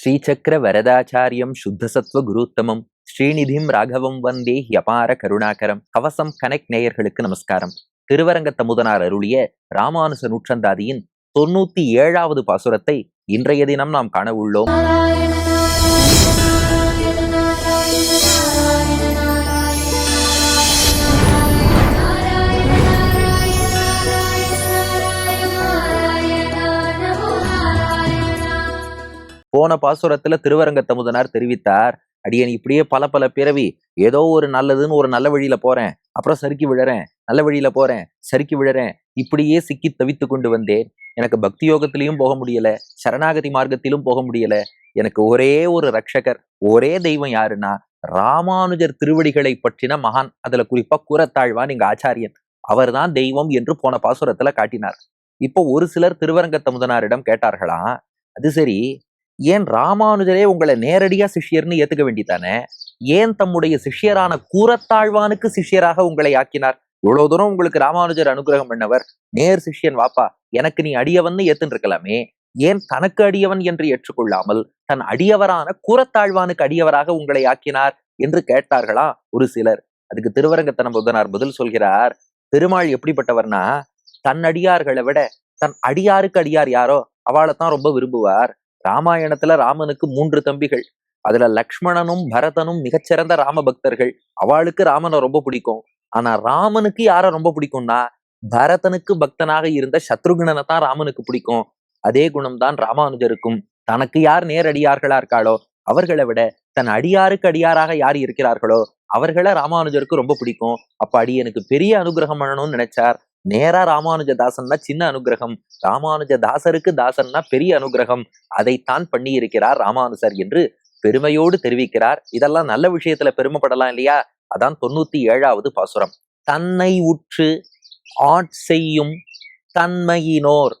ஸ்ரீசக்கர வரதாச்சாரியம் சுத்தசத்வ குருத்தமம். ஸ்ரீநிதிம் ராகவம் வந்தே யபார கருணாகரம். கவசம் கனெக்ட் நேயர்களுக்கு நமஸ்காரம். திருவரங்க தமுதனார் அருளிய ராமானுச நூற்றந்தாதியின் தொண்ணூத்தி ஏழாவது பாசுரத்தை இன்றைய தினம் நாம் காண உள்ளோம். போன பாசுரத்துல திருவரங்க தமுதனார் தெரிவித்தார். அடியன் இப்படியே பல பல பிறவி ஏதோ ஒரு நல்லதுன்னு ஒரு நல்ல வழியில போறேன். அப்புறம் சறுக்கி விழறேன். நல்ல வழியில போறேன். சறுக்கி விழறேன். இப்படியே சிக்கி தவித்து கொண்டு வந்தேன். எனக்கு பக்தி யோகத்திலையும் போக முடியல. சரணாகதி மார்க்கத்திலும் போக முடியல. எனக்கு ஒரே ஒரு ரட்சகர் ஒரே தெய்வம் யாருன்னா ராமானுஜர் திருவடிகளை பற்றின மகான். அதுல குறிப்பா கூறத்தாழ்வான் எங்க ஆச்சாரியன். அவர்தான் தெய்வம் என்று போன பாசுரத்துல காட்டினார். இப்போ ஒரு சிலர் திருவரங்க தமுதனாரிடம் கேட்டார்களாம் அது சரி ஏன் ராமானுஜரே உங்களை நேரடியா சிஷ்யர்னு ஏத்துக்க வேண்டித்தானே ஏன் தம்முடைய சிஷ்யரான கூரத்தாழ்வானுக்கு சிஷ்யராக உங்களை ஆக்கினார்? இவ்வளவு தூரம் உங்களுக்கு ராமானுஜர் அனுகிரகம் பண்ணவர். நேர் சிஷ்யன் வாப்பா எனக்கு நீ அடியவன்னு ஏத்துன்னு இருக்கலாமே ஏன் தனக்கு அடியவன் என்று ஏற்றுக்கொள்ளாமல் தன் அடியவரான கூரத்தாழ்வானுக்கு அடியவராக உங்களை ஆக்கினார் என்று கேட்டார்களா ஒரு சிலர்? அதுக்கு திருவரங்கத்தனம் புதனார் பதில் சொல்கிறார் பெருமாள் எப்படிப்பட்டவர்னா தன் அடியார்களை விட தன் அடியாருக்கு அடியார் யாரோ? அவளைத்தான் ரொம்ப விரும்புவார். ராமாயணத்துல ராமனுக்கு மூன்று தம்பிகள். அதுல லக்ஷ்மணனும் பரதனும் மிகச்சிறந்த ராம பக்தர்கள் அவளுக்கு ராமனை ரொம்ப பிடிக்கும். ஆனா ராமனுக்கு யார ரொம்ப பிடிக்கும்னா பரதனுக்கு பக்தனாக இருந்த சத்ருகுணனை தான் ராமனுக்கு பிடிக்கும். அதே குணம்தான் ராமானுஜருக்கும். தனக்கு யார் நேரடியார்களா இருக்காளோ அவர்களை விட தன் அடியாருக்கு அடியாராக யார் இருக்கிறார்களோ அவர்களை ராமானுஜருக்கு ரொம்ப பிடிக்கும். அப்ப அடியனுக்கு பெரிய அனுகிரகம் பண்ணணும்னு நினைச்சார். நேரா ராமானுஜ தாசன்னா சின்ன அனுகிரகம். ராமானுஜ தாசருக்கு தாசன்னா பெரிய அனுகிரகம். அதைத்தான் பண்ணி இருக்கிறார் ராமானுசர் என்று பெருமையோடு தெரிவிக்கிறார். இதெல்லாம் நல்ல விஷயத்துல பெருமைப்படலாம் இல்லையா? அதான் தொண்ணூத்தி ஏழாவது பாசுரம். தன்னை உற்று ஆட்செய்யும் தன்மையினோர்.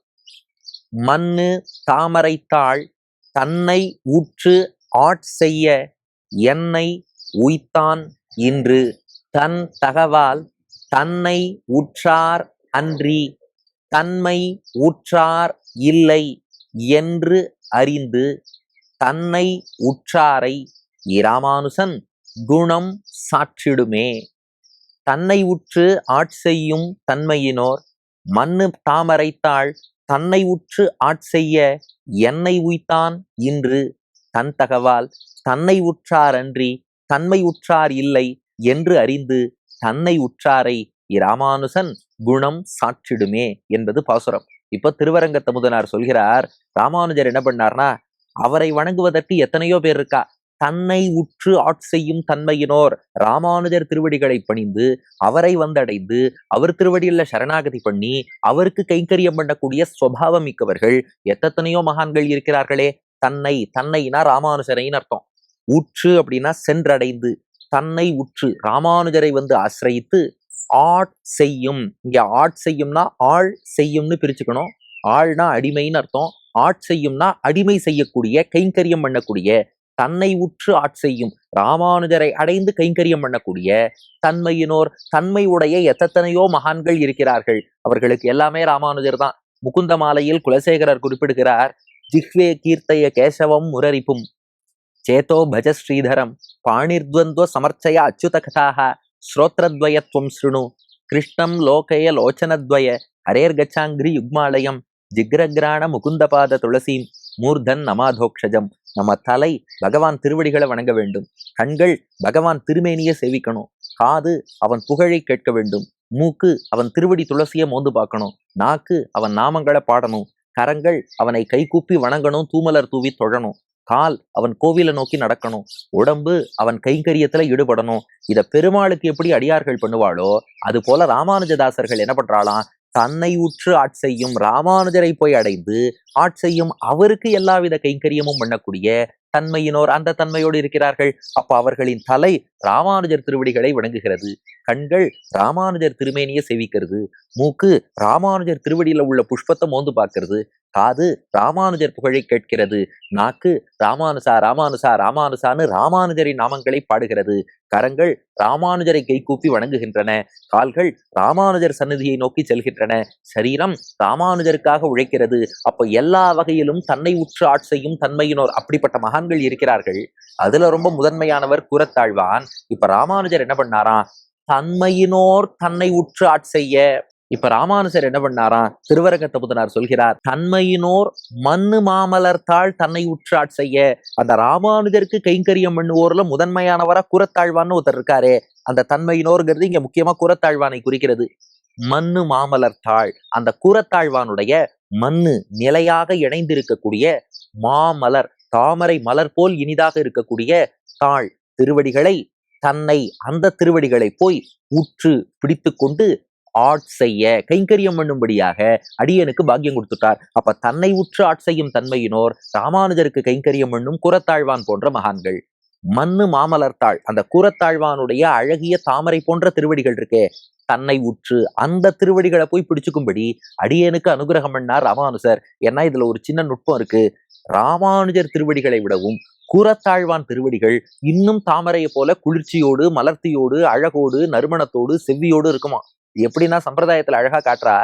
மண்ணு தாமரைத்தாள் தன்னை உற்று ஆட்செய்ய என்னை உய்த்தான் இன்று. தன் தகவால் தன்னை உற்றார் அன்றி தன்மை உற்றார் இல்லை என்று அறிந்து தன்னை உற்றாரை இராமானுசன் குணம் சாற்றிடுமே. தன்னை உற்று ஆட்செய்யும் தன்மையினோர் மண்ணு தாமரைத்தாள் தன்னை உற்று ஆட்செய்ய என்னை உய்த்தான் இன்று. தன் தகவால் தன்னை உற்றார் அன்றி தன்மை உற்றார் இல்லை என்று அறிந்து தன்னை உற்றாரை இராமானுசன் குணம் சாற்றிடுமே என்பது பாசுரம். இப்ப திருவரங்க தமுதனார் சொல்கிறார் ராமானுஜர் என்ன பண்ணார்னா அவரை வணங்குவதற்கு எத்தனையோ பேர் இருக்கா? தன்னை உற்று ஆட்செய்யும் தன்மையினோர். ராமானுஜர் திருவடிகளை பணிந்து அவரை வந்தடைந்து அவர் திருவடியில சரணாகதி பண்ணி அவருக்கு கைங்கரியம் பண்ணக்கூடிய சுவாவம் மிக்கவர்கள் எத்தனையோ மகான்கள் இருக்கிறார்களே. தன்னை தன்னைனா ராமானுஜரைன்னு அர்த்தம். உற்று அப்படின்னா சென்றடைந்து தன்னை உற்று ராமானுஜரை வந்து ஆசிரயித்து ஆட் செய்யும். இங்க ஆட் செய்யும்னா ஆள் செய்யும்னு பிரிச்சுக்கணும். ஆள்னா அடிமைன்னு அர்த்தம். ஆட் செய்யும்னா அடிமை செய்யக்கூடிய கைங்கரியம் பண்ணக்கூடிய தன்னை உற்று ஆட் செய்யும் ராமானுஜரை அடைந்து கைங்கரியம் பண்ணக்கூடிய தன்மையினோர் தன்மை உடைய எத்தனையோ மகான்கள் இருக்கிறார்கள். அவர்களுக்கு எல்லாமே ராமானுஜர் தான். முகுந்த மாலையில் குலசேகரர் குறிப்பிடுகிறார் ஜிஹ்வே கீர்த்தைய கேசவம் முரரிப்பும் சேதோ பஜ ஸ்ரீதரம் பாணிர்த்வந்த்வ சமர்ச்சய அச்சுத கதாக ஸ்ரோத்ரத்வயத்வம் ஸ்ருணு கிருஷ்ணம் லோகய லோச்சனத்வய ஹரேர்கச்சாங்கிரி யுக்மாலயம் ஜிக்ரக்ராண முகுந்தபாத துளசீம் மூர்தன் நமாதோக்ஷஜம் நம்ம தலை பகவான் திருவடிகளை வணங்க வேண்டும்। கண்கள் பகவான் திருமேனியை சேவிக்கணும்। காது அவன் புகழை கேட்க வேண்டும்। மூக்கு அவன் திருவடி துளசியை மோந்து பார்க்கணும்। நாக்கு அவன் நாமங்களை பாடணும்। கரங்கள் அவனை கைகூப்பி வணங்கணும் தூமலர் தூவி தொழணும். கால் அவன் கோவிலை நோக்கி நடக்கணும். உடம்பு அவன் கைங்கரியத்துல ஈடுபடணும். இத பெருமாளுக்கு எப்படி அடியார்கள் பண்ணுவாளோ அது போல ராமானுஜதாசர்கள் என்ன பண்றாளாம்? தன்னை உற்று ஆட்செய்யும் ராமானுஜரை போய் அடைந்து ஆட்செய்யும் அவருக்கு எல்லாவித கைங்கரியமும் பண்ணக்கூடிய தன்மையினோர் அந்த தன்மையோடு இருக்கிறார்கள். அப்ப அவர்களின் தலை ராமானுஜர் திருவடிகளை வணங்குகிறது. கண்கள் ராமானுஜர் திருமேனியை செவிக்கிறது. மூக்கு ராமானுஜர் திருவடியில உள்ள புஷ்பத்தை மோந்து பார்க்கிறது. காது ராமானுஜர் புகழை கேட்கிறது. நாக்கு ராமானுசா ராமானுசா ராமானுசான்னு ராமானுஜரின் நாமங்களை பாடுகிறது. கரங்கள் ராமானுஜரை கைகூப்பி வணங்குகின்றன. கால்கள் ராமானுஜர் சன்னதியை நோக்கி செல்கின்றன. சரீரம் ராமானுஜருக்காக உழைக்கிறது. அப்ப எல்லா வகையிலும் தன்னை உற்று ஆட்செய்யும் தன்மையினோர் அப்படிப்பட்ட மகான்கள் இருக்கிறார்கள். அதுல ரொம்ப முதன்மையானவர் கூறத்தாழ்வான் இப்ப ராமானுஜர் என்ன பண்ணாராம் தன்மையினோர் தன்னை உற்று ஆட்செய்ய இப்ப ராமானுஜர் என்ன பண்ணாராம் திருவரங்கத்த புதனார் சொல்கிறார் தன்மையினோர் மண்ணு மாமலர் தாழ் தன்னை உற்று ஆட்செய்ய அந்த ராமானுஜருக்கு கைங்கரியம் பண்ணுவோர்ல முதன்மையானவரா குரத்தாழ்வான்னு ஒருத்தர் இருக்காரே. அந்த தன்மையினோர்ங்கிறது இங்க முக்கியமா குரத்தாழ்வானை குறிக்கிறது. மண்ணு மாமலர் தாழ். அந்த குரத்தாழ்வானுடைய மண்ணு நிலையாக இணைந்திருக்கக்கூடிய மாமலர் தாமரை மலர் போல் இனிதாக இருக்கக்கூடிய தாள் திருவடிகளை தன்னை அந்த திருவடிகளை போய் உற்று பிடித்து கொண்டு ஆட் செய்ய கைங்கரியம் பண்ணும்படியாக அடியனுக்கு பாக்கியம் கொடுத்துட்டார். அப்ப தன்னை உற்று ஆட் செய்யும் தன்மையினோர் ராமானுஜருக்கு கைங்கரியம் பண்ணும் குரத்தாழ்வான் போன்ற மகான்கள். மண்ணு மாமலர்த்தாள் அந்த கூரத்தாழ்வானுடைய அழகிய தாமரை போன்ற திருவடிகள் இருக்கே. தன்னை உற்று அந்த திருவடிகளை போய் பிடிச்சுக்கும்படி அடியனுக்கு அனுகிரகம் பண்ணார் ராமானுசர் ஏன்னா இதுல ஒரு சின்ன நுட்பம் இருக்கு. ராமானுஜர் திருவடிகளை விடவும் கூரத்தாழ்வான் திருவடிகள் இன்னும் தாமரையை போல குளிர்ச்சியோடு மலர்த்தியோடு அழகோடு நறுமணத்தோடு செவ்வியோடு இருக்குமா எப்படின்னா சம்பிரதாயத்துல அழகா காட்டுறா.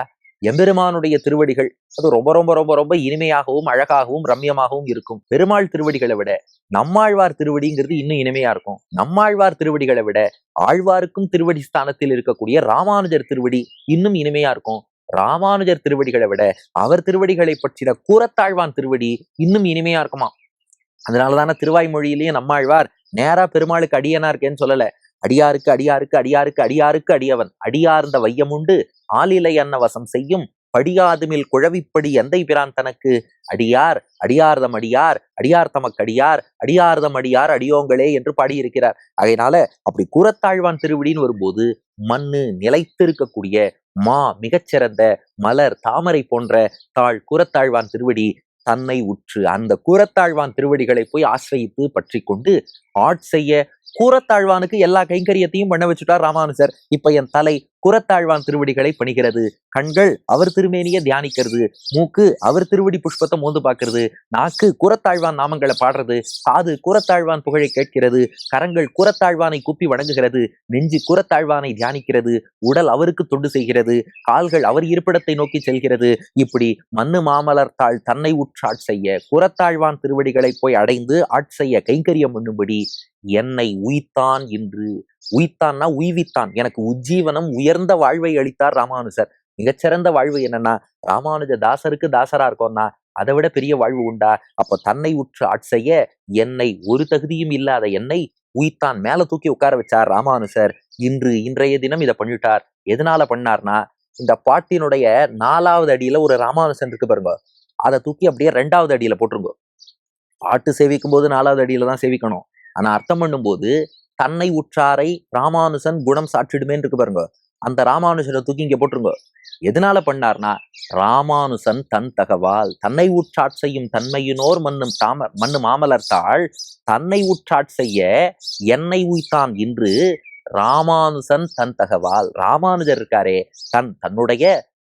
எம்பெருமானுடைய திருவடிகள் அது ரொம்ப ரொம்ப ரொம்ப ரொம்ப இனிமையாகவும் அழகாகவும் ரம்யமாகவும் இருக்கும். பெருமாள் திருவடிகளை விட நம்மாழ்வார் திருவடிங்கிறது இன்னும் இனிமையா இருக்கும். நம்மாழ்வார் திருவடிகளை விட ஆழ்வாருக்கும் திருவடி ஸ்தானத்தில் இருக்கக்கூடிய ராமானுஜர் திருவடி இன்னும் இனிமையா இருக்கும். ராமானுஜர் திருவடிகளை விட அவர் திருவடிகளை பற்றின கூறத்தாழ்வான் திருவடி இன்னும் இனிமையா இருக்குமா அதனாலதானே திருவாய்மொழியிலேயே நம்மாழ்வார் நேரா பெருமாளுக்கு அடியனா இருக்கேன்னு சொல்லல. அடியாருக்கு அடியாருக்கு அடியாருக்கு அடியாருக்கு அடியவன். அடியார்ந்த வையமுண்டு அன்ன அன்னவசம் செய்யும். படியாதுமில் குழவிப்படி எந்தை பிரான் தனக்கு? அடியார் அடியார்தம் அடியார் அடியார் தமக்கடியார் அடியார்தம் அடியார் அடியோங்களே என்று பாடியிருக்கிறார். அதனால அப்படி கூரத்தாழ்வான் திருவிடின்னு வரும்போது மண்ணு நிலைத்திருக்கக்கூடிய மா மிகச்சிறந்த மலர் தாமரை போன்ற தாழ் கூரத்தாழ்வான் திருவடி தன்னை உற்று அந்த கூரத்தாழ்வான் திருவடிகளை போய் ஆசிரயித்து பற்றி கொண்டு ஆட் செய்ய கூரத்தாழ்வானுக்கு எல்லா கைங்கரியத்தையும் பண்ண வச்சுட்டார் ராமானுஜர். இப்ப என் தலை குரத்தாழ்வான் திருவடிகளை பணிகிறது. கண்கள் அவர் திருமேனியை தியானிக்கிறது. மூக்கு அவர் திருவடி புஷ்பத்தை மோந்து பார்க்கிறது. நாக்கு குரத்தாழ்வான் நாமங்களை பாடுறது. காது குரத்தாழ்வான் புகழை கேட்கிறது. கரங்கள் குரத்தாழ்வானை கூப்பி வணங்குகிறது. நெஞ்சு குரத்தாழ்வானை தியானிக்கிறது. உடல் அவருக்கு தொண்டு செய்கிறது. கால்கள் அவர் இருப்பிடத்தை நோக்கி செல்கிறது. இப்படி மண்ணு மாமலர் தாள் தன்னை உற்றாட் செய்ய குரத்தாழ்வான் திருவடிகளை போய் அடைந்து ஆட்செய்ய கைங்கரியம் பண்ணும்படி என்னை உய்த்தான் என்று. உய்த்தான்னா உய்வித்தான். எனக்கு உஜ்ஜீவனம் உயர்ந்த வாழ்வை அளித்தார் ராமானுஜர். மிகச்சிறந்த வாழ்வு என்னன்னா ராமானுஜ தாசருக்கு தாசரா இருக்கோம்னா அதை விட பெரிய வாழ்வு உண்டா? அப்போ தன்னை உற்று ஆட்செய்ய என்னை ஒரு தகுதியும் இல்லாத என்னை உய்த்தான். மேல தூக்கி உட்கார வச்சார் ராமானுசர் இன்று இன்றைய தினம் இதை பண்ணிட்டார். எதனால பண்ணார்னா இந்த பாட்டினுடைய நாலாவது அடியில ஒரு ராமானுஜன் இருக்கு பாருங்க. அதை தூக்கி அப்படியே ரெண்டாவது அடியில போட்டுருங்க. பாட்டு சேவிக்கும் போது நாலாவது அடியில தான் சேவிக்கணும். ஆனா அர்த்தம் பண்ணும்போது தன்னை உற்றாரை ராமானுஜன் குணம் சாற்றிடுமேன்னு இருக்கு பாருங்க. அந்த ராமானுஜனை தூக்கி இங்க போட்டுருங்க. எதனால பண்ணார்னா ராமானுசன் தன் தகவால் தன்னை உற்றாட் செய்யும் தன்மையினோர் மண்ணும் தாம மண்ணு மாமலர்த்தாள் தன்னை உற்றாட் செய்ய என்னை உய்தான் இன்று ராமானுசன் தன் தகவால். ராமானுஜர் இருக்காரே தன் தன்னுடைய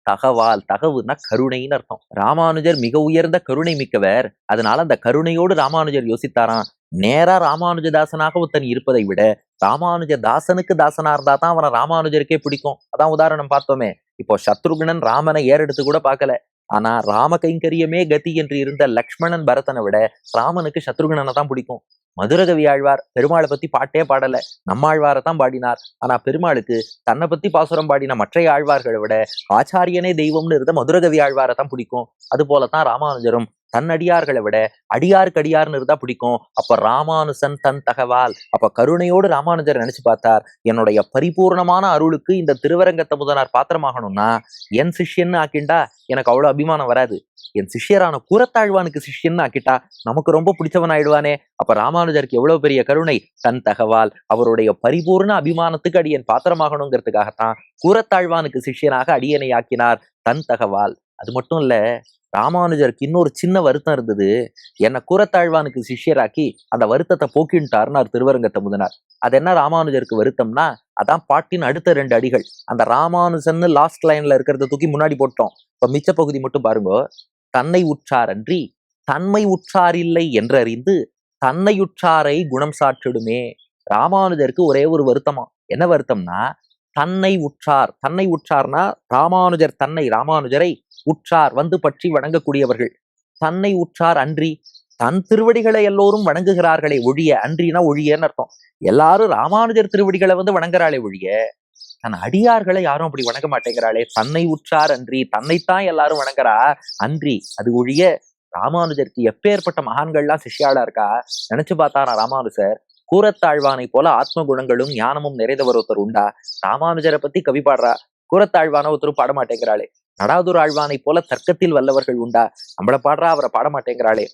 தகவால் தகவுனா கருணைன்னு அர்த்தம். ராமானுஜர் மிக உயர்ந்த கருணை மிக்கவர். அதனால அந்த கருணையோடு ராமானுஜர் யோசித்தாராம். நேரா ராமானுஜதாசனாக ஒருத்தன் இருப்பதை விட ராமானுஜ தாசனுக்கு தாசனா இருந்தா தான் அவனை ராமானுஜருக்கே பிடிக்கும். அதான் உதாரணம் பார்த்தோமே. இப்போ சத்ருகுணன் ராமனை ஏறெடுத்து கூட பார்க்கல. ஆனா ராம கைங்கரியமே கதி என்று இருந்த லக்ஷ்மணன் பரதனை விட ராமனுக்கு சத்ருகுணனை தான் பிடிக்கும். மதுரகவி ஆழ்வார் பெருமாளை பத்தி பாட்டே பாடல. நம்மாழ்வாரை தான் பாடினார். ஆனா பெருமாளுக்கு தன்னை பத்தி பாசுரம் பாடின மற்ற ஆழ்வார்களை விட ஆச்சாரியனே தெய்வம்னு இருந்த மதுரகவி ஆழ்வாரை தான் பிடிக்கும். அது போலதான் ராமானுஜரும் தன் அடியார்களை விட அடியாருக்கு அடியார்னு இருந்தா பிடிக்கும். அப்ப ராமானுசன் தன் தகவால் அப்ப கருணையோடு ராமானுஜர் நினைச்சு பார்த்தார். என்னுடைய பரிபூர்ணமான அருளுக்கு இந்த திருவரங்கத்தை முதனார் பாத்திரமாகணும்னா என் சிஷ்யன்னு ஆக்கிண்டா எனக்கு அவ்வளவு அபிமானம் வராது. என் சிஷ்யரான கூரத்தாழ்வானுக்கு சிஷ்யன்னு ஆக்கிட்டா நமக்கு ரொம்ப பிடிச்சவன் ஆயிடுவானே. அப்ப ராமானுஜருக்கு எவ்வளவு பெரிய கருணை? தன் தகவால். அவருடைய பரிபூர்ண அபிமானத்துக்கு அடியன் பாத்திரமாகணுங்கிறதுக்காகத்தான் கூரத்தாழ்வானுக்கு சிஷியனாக அடியனை ஆக்கினார் தன் தகவால். அது மட்டும் இல்ல ராமானுஜருக்கு இன்னொரு சின்ன வருத்தம் இருந்தது. என்னை கூரத்தாழ்வானுக்கு சிஷியராக்கி அந்த வருத்தத்தை போக்கின்ட்டார்னார் திருவரங்கத்தை முதனார் அது என்ன ராமானுஜருக்கு வருத்தம்னா அதான் பாட்டின் அடுத்த ரெண்டு அடிகள். அந்த ராமானுஜன்னு லாஸ்ட் லைன்ல இருக்கிறத தூக்கி முன்னாடி போட்டோம். இப்ப மிச்ச பகுதி மட்டும் பாருங்க. தன்னை உற்றார் அன்றி தன்மை உற்றாரில்லை என்றறிந்து தன்னையுற்றாரை குணம் சாற்றிடுமே. ராமானுஜருக்கு ஒரே ஒரு வருத்தமா? என்ன வருத்தம்னா தன்னை உற்றார். தன்னை உற்றார்னா ராமானுஜர் தன்னை ராமானுஜரை உற்றார் வந்து பற்றி வணங்கக்கூடியவர்கள். தன்னை உற்றார் அன்றி தன் திருவடிகளை எல்லோரும் வணங்குகிறார்களே ஒழிய அன்றினா ஒழியன்னு அர்த்தம். எல்லாரும் ராமானுஜர் திருவடிகளை வந்து வணங்குறாளே ஒழிய தன் அடியார்களை யாரும் அப்படி வணங்க மாட்டேங்கிறாளே. தன்னை உற்றார் அன்றி தன்னைத்தான் எல்லாரும் வணங்குறா அன்றி அது ஒழிய ராமானுஜருக்கு எப்பேற்பட்ட மகான்கள்லாம் சிஷ்யாளா இருக்கா? நினைச்சு பார்த்தாரா ராமானுஜர்? கூரத்தாழ்வானை போல ஆத்ம குணங்களும் ஞானமும் நிறைந்தவர் ஒருத்தர் உண்டா? ராமானுஜரை பத்தி கவி பாடுறா. கூரத்தாழ்வான ஒருத்தர் பாட மாட்டேங்கிறாளே. ஆழ்வானை போல தர்க்கத்தில் வல்லவர்கள் உண்டா? நம்மள பாடுறா அவரை பாட மாட்டேங்கிறாளே.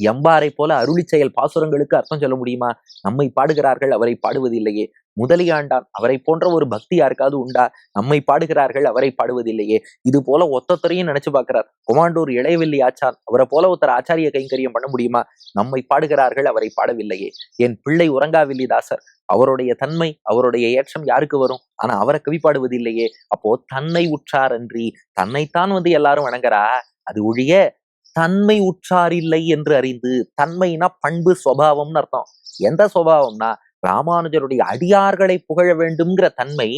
எம்பாரை போல அருளி செயல் பாசுரங்களுக்கு அர்த்தம் சொல்ல முடியுமா? நம்மை பாடுகிறார்கள் அவரை பாடுவதில்லையே. முதலியாண்டான் அவரை போன்ற ஒரு பக்தி யாருக்காவது உண்டா? நம்மை பாடுகிறார்கள் அவரை பாடுவதில்லையே. இது போல ஒத்தொத்தரையும் நினைச்சு பார்க்கிறார். கொமாண்டூர் இளையவெள்ளி ஆச்சான் அவரை போல ஒருத்தர் ஆச்சாரிய கைங்கரியம் பண்ண முடியுமா? நம்மை பாடுகிறார்கள் அவரை பாடவில்லையே. என் பிள்ளை உறங்காவில்லி தாசர் அவருடைய தன்மை அவருடைய ஏற்றம் யாருக்கு வரும்? ஆனா அவரை கவி பாடுவதில்லையே. அப்போ தன்னை உற்றார் அன்றி தன்னைத்தான் வந்து எல்லாரும் வணங்குறா? அது ஒழிய தன்மை உற்றார் இல்லை என்று அறிந்து தன்மைனா பண்பு சுவாவம்னு அர்த்தம். எந்த சுவாவம்னா ராமானுஜருடைய அடியார்களை புகழ வேண்டும்ங்கிற தன்மை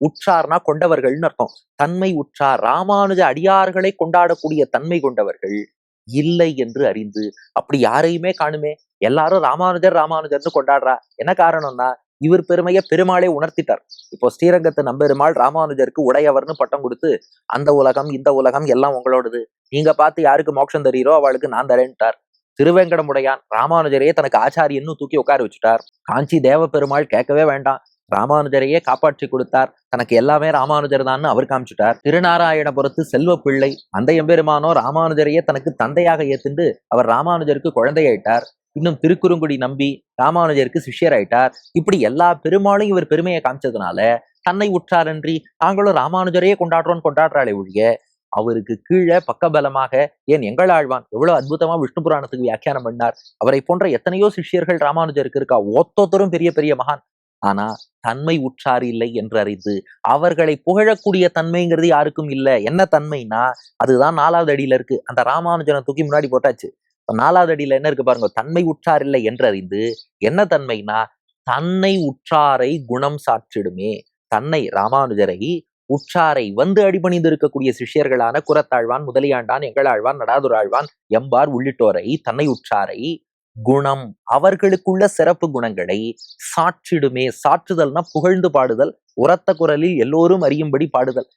உற்றார்னா கொண்டவர்கள்னு அர்த்தம். தன்மை உற்றார் ராமானுஜ அடியார்களை கொண்டாடக்கூடிய தன்மை கொண்டவர்கள் இல்லை என்று அறிந்து அப்படி யாரையுமே காணுமே. எல்லாரும் ராமானுஜர் ராமானுஜர்னு கொண்டாடுறா. என்ன காரணம்னா இவர் பெருமையை பெருமாளே உணர்த்திட்டார். இப்போ ஸ்ரீரங்கத்து நம்பெருமாள் ராமானுஜருக்கு உடையவர்னு பட்டம் கொடுத்து அந்த உலகம் இந்த உலகம் எல்லாம் உங்களோடது. நீங்க பார்த்து யாருக்கு மோட்சம் தரீரோ அவளுக்கு நான் தரேன்ட்டார். திருவேங்கடமுடையான் ராமானுஜரையே தனக்கு ஆச்சாரியன்னு தூக்கி உட்கார வச்சுட்டார். காஞ்சி தேவ பெருமாள் கேட்கவே வேண்டாம். ராமானுஜரையே காப்பாற்றி கொடுத்தார். தனக்கு எல்லாமே ராமானுஜர் தான் அவர் காமிச்சுட்டார். திருநாராயணபுரத்து செல்வ பிள்ளை அந்த எம்பெருமானோ ராமானுஜரையே தனக்கு தந்தையாக ஏத்துண்டு அவர் ராமானுஜருக்கு குழந்தையாயிட்டார். இன்னும் திருக்குறுங்குடி நம்பி ராமானுஜருக்கு சிஷ்யராயிட்டார் இப்படி எல்லா பெருமாளும் இவர் பெருமையை காமிச்சதுனால தன்னை உற்றாரன்றி நாங்களும் ராமானுஜரையே கொண்டாடுறோம்னு கொண்டாடுறாளே ஒழிய அவருக்கு கீழே பக்கபலமாக ஏன் எங்களாழ்வான் எவ்வளவு அற்புதமா விஷ்ணு புராணத்துக்கு வியாக்கியானம் பண்ணார். அவரை போன்ற எத்தனையோ சிஷ்யர்கள் ராமானுஜருக்கு இருக்கா ஒத்தொத்தரும் பெரிய பெரிய மகான். ஆனா தன்மை உற்றார் இல்லை என்று அறிந்து அவர்களை புகழக்கூடிய தன்மைங்கிறது யாருக்கும் இல்லை. என்ன தன்மைனா அதுதான் நாலாவது அடியில இருக்கு. அந்த ராமானுஜனை தூக்கி முன்னாடி போட்டாச்சு. நாலாவது அடியில என்ன இருக்கு பாருங்க தன்மை உற்றார் இல்லை என்றறிந்து என்ன தன்மைனா தன்னை உற்றாரை குணம் சாற்றிடுமே. தன்னை ராமானுஜரை உற்றாரை வந்து அடிபணிந்து இருக்கக்கூடிய சிஷ்யர்களான குரத்தாழ்வான் முதலியாண்டான் எங்களாழ்வான் நடாதுராழ்வான் எம்பார் உள்ளிட்டோரை தன்னை உற்றாரை குணம் அவர்களுக்குள்ள சிறப்பு குணங்களை சாற்றிடுமே. சாற்றுதல்னா புகழ்ந்து பாடுதல் உரத்த குரலில் எல்லோரும் அறியும்படி பாடுதல்.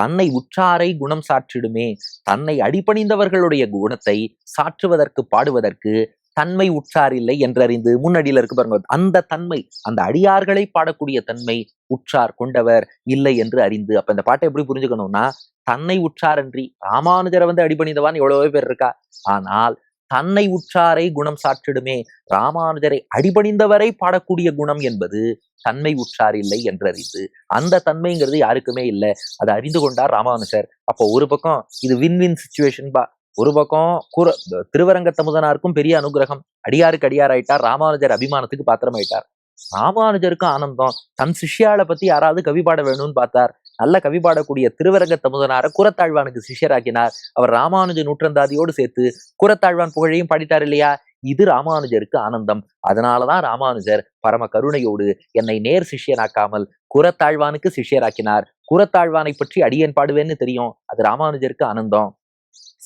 தன்னை உற்றாரை குணம் சாற்றிடுமே. தன்னை அடிபணிந்தவர்களுடைய குணத்தை சாற்றுவதற்கு பாடுவதற்கு தன்மை உற்றார் இல்லை என்றறிந்து முன்னடியில இருக்கு பாருங்க. அந்த தன்மை அந்த அடியார்களை பாடக்கூடிய தன்மை உற்றார் கொண்டவர் இல்லை என்று அறிந்து அப்ப இந்த பாட்டை எப்படி புரிஞ்சுக்கணும்னா தன்னை உற்றார் அன்றி ராமானுஜரை வந்து அடிபணிந்தவான் எவ்வளவோ பேர் இருக்கா? ஆனால் தன்னை உற்றாரை குணம் சாற்றிடுமே. ராமானுஜரை அடிபணிந்தவரை பாடக்கூடிய குணம் என்பது தன்மை உற்றார் இல்லை என்றறிந்து அந்த தன்மைங்கிறது யாருக்குமே இல்லை. அதை அறிந்து கொண்டார் ராமானுஜர். அப்போ ஒரு பக்கம் இது வின் வின் சுச்சுவேஷன் பா ஒரு பக்கம் கூற திருவரங்க தமுதனாருக்கும் பெரிய அனுகிரகம். அடியாருக்கு அடியாராயிட்டார் ராமானுஜர் அபிமானத்துக்கு பாத்திரம் ஆயிட்டார் ராமானுஜருக்கும் ஆனந்தம். தன் சிஷ்யாவை பத்தி யாராவது கவி பாட வேணும்னு பார்த்தார். நல்ல கவி பாடக்கூடிய திருவரங்க தமுதனார குரத்தாழ்வானுக்கு சிஷ்யராக்கினார். அவர் ராமானுஜ நூற்றந்தாதியோடு சேர்த்து குரத்தாழ்வான் புகழையும் பாடிட்டார் இல்லையா? இது ராமானுஜருக்கு ஆனந்தம். அதனாலதான் ராமானுஜர் பரம கருணையோடு என்னை நேர் சிஷ்யனாக்காமல் குரத்தாழ்வானுக்கு சிஷ்யராக்கினார். குரத்தாழ்வானை பற்றி அடியேன் பாடுவேன்னு தெரியும். அது ராமானுஜருக்கு ஆனந்தம்.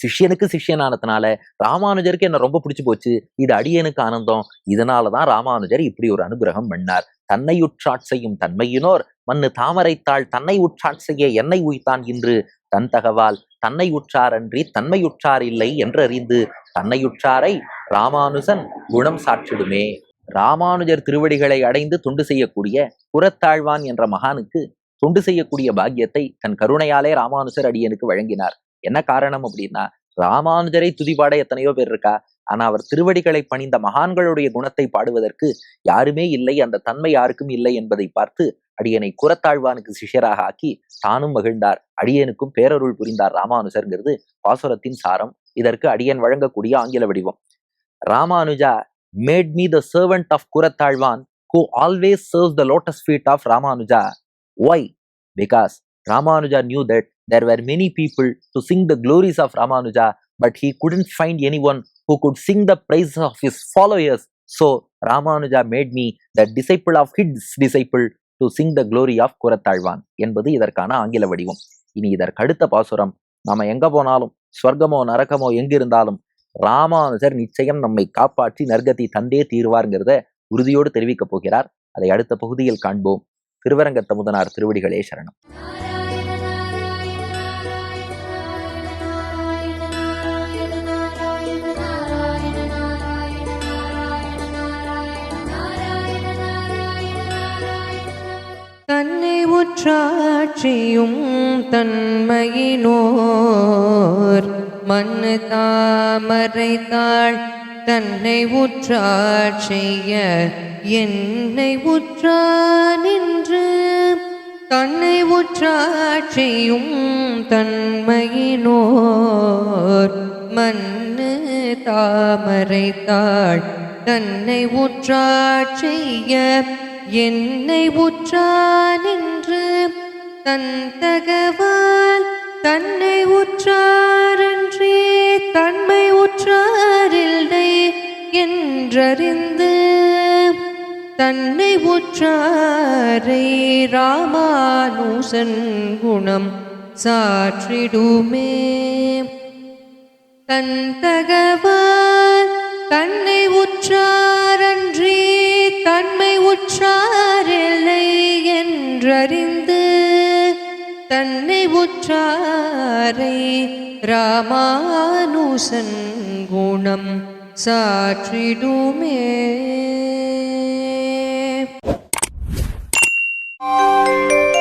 சிஷ்யனுக்கு சிஷ்யனானதுனால ராமானுஜருக்கு என்ன ரொம்ப பிடிச்சு போச்சு. இது அடியனுக்கு ஆனந்தம். இதனாலதான் ராமானுஜர் இப்படி ஒரு அனுகிரகம் பண்ணார். தன்னையுற்றாட் செய்யும் தன்மையினோர் மண்ணு தாமரைத்தாள் தன்னை உற்றான் செய்ய என்னை உய்தான் இன்று? தன் தகவால் தன்னை உற்றார் அன்றி தன்மையுற்றார் இல்லை என்றறிந்து தன்னையுற்றாரை ராமானுஜன் குணம் சாற்றிடுமே. ராமானுஜர் திருவடிகளை அடைந்து தொண்டு செய்யக்கூடிய புறத்தாழ்வான் என்ற மகானுக்கு தொண்டு செய்யக்கூடிய பாக்கியத்தை தன் கருணையாலே ராமானுஜர் அடியனுக்கு வழங்கினார். என்ன காரணம் அப்படின்னா ராமானுஜரை துதிபாட எத்தனையோ பேர் இருக்கா? ஆனா அவர் திருவடிகளை பணிந்த மகான்களுடைய குணத்தை பாடுவதற்கு யாருமே இல்லை அந்த தன்மை யாருக்கும் இல்லை என்பதை பார்த்து அடியனை குரத்தாழ்வானுக்கு சிஷியராக ஆக்கி தானும் மகிழ்ந்தார் அடியனுக்கும் பேரருள் புரிந்தார் ராமானுஜர்ங்கிறது பாசுரத்தின் சாரம் இதற்கு அடியன் வழங்கக்கூடிய ஆங்கில வடிவம் Ramanuja made me the servant of Kurathazhwan who always serves the lotus feet of Ramanuja why because Ramanuja knew that there were many people to sing the glories of Ramanuja but he couldn't find anyone who could sing the praise of his followers So Ramanuja made me the disciple of his disciple to sing the glory of Kurathazhwan என்பது இதற்கான ஆங்கில வடிவம். இனி இதற்கு அடுத்த பாசுரம். நாம எங்க போனாலும் ஸ்வர்க்கமோ நரகமோ எங்கிருந்தாலும் ராமானுஜர் நிச்சயம் நம்மை காப்பாற்றி நற்கதி தந்தே தீர்வார்ங்கிறத உறுதியோடு தெரிவிக்கப் போகிறார். அதை அடுத்த பகுதியில் காண்போம். திருவரங்கத்த முதனார் திருவடிகளே சரணம். தன்னை தன்மையினோர். மண் தாமரைத்தாள் தன்னை உற்றாட்சிய என்னை உற்றா நின்று. தன்னை உற்றாட்சியும் தன்மையினோர். மண்ணு தாமரைத்தாள் தன்னை உற்றாட்சிய என்னை உற்றானின்று தன் தகவால் தன்னை உற்றாரன்றே தன்மை உற்றாரில்லை என்றறிந்து தன்னை உற்றாரை ராமானுசன் குணம் சாற்றிடுமே. தன் தகவால் தன்னை உற்றார் சாரே ராமானுசன் குணம் சாற்றிடுமே Thank you.